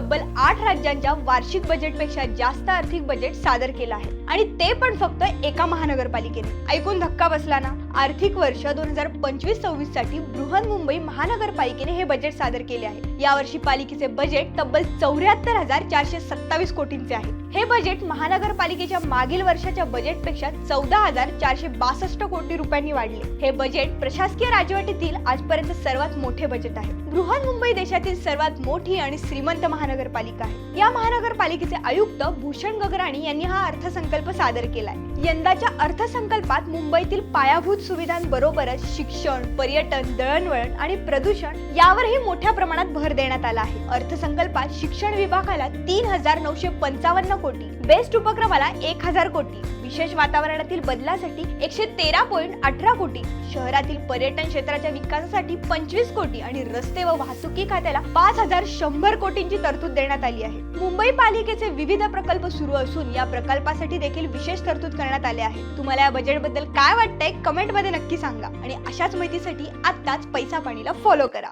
तब्बल आठ राज्यांच्या वार्षिक बजेटपेक्षा जास्त आर्थिक बजेट सादर केलं आहे. आणि ते पण फक्त एका महानगरपालिकेने. ऐकून धक्का बसला ना? आर्थिक वर्ष दोन हजार पंचवीस सव्वीससाठी बृहन्मुंबई महानगरपालिकेने हे बजेट सादर केले आहे. यावर्षी पालिकेचे बजेट तब्बल चौऱ्याहत्तर हजार चारशे सत्तावीस कोटींचे आहे. हे बजेट महानगरपालिकेच्या मागील वर्षाच्या बजेटपेक्षा चौदा हजार चारशे बासष्ट कोटी रुपयांनी वाढले. हे बजेट प्रशासकीय राजवटीतील आजपर्यंत सर्वात मोठे बजेट आहे. बृहन्मुंबई देशातील सर्वात मोठी आणि श्रीमंत महानगरपालिका आहे. या महानगरपालिकेचे आयुक्त भूषण गगराणी यांनी हा अर्थसंकल्प सादर केलाय. यंदाच्या अर्थसंकल्पात मुंबईतील पायाभूत सुविधांबरोबरच शिक्षण पर्यटन दळणवळण आणि प्रदूषण यावरही मोठ्या प्रमाणात भर देण्यात आला आहे. अर्थसंकल्पात शिक्षण विभागाला तीन हजार नऊशे पंचावन्न कोटी बेस्ट उपक्रमाला एक हजार कोटी विशेष वातावरणातील बदलासाठी एकशे तेरा पॉईंट अठरा कोटी शहरातील पर्यटन क्षेत्राच्या विकासासाठी पंचवीस कोटी आणि रस्ते व वाहतुकी खात्याला पाच हजार शंभर कोटींची तरतूद देण्यात आली आहे. मुंबई पालिकेचे विविध प्रकल्प सुरू असून या प्रकल्पासाठी देखील विशेष तरतूद करण्यात आले आहे. तुम्हाला या बजेटबद्दल काय वाटतंय? कमेंट मध्ये नक्की सांगा. आणि अशाच माहितीसाठी आत्ताच पैसा पाणीला फॉलो करा.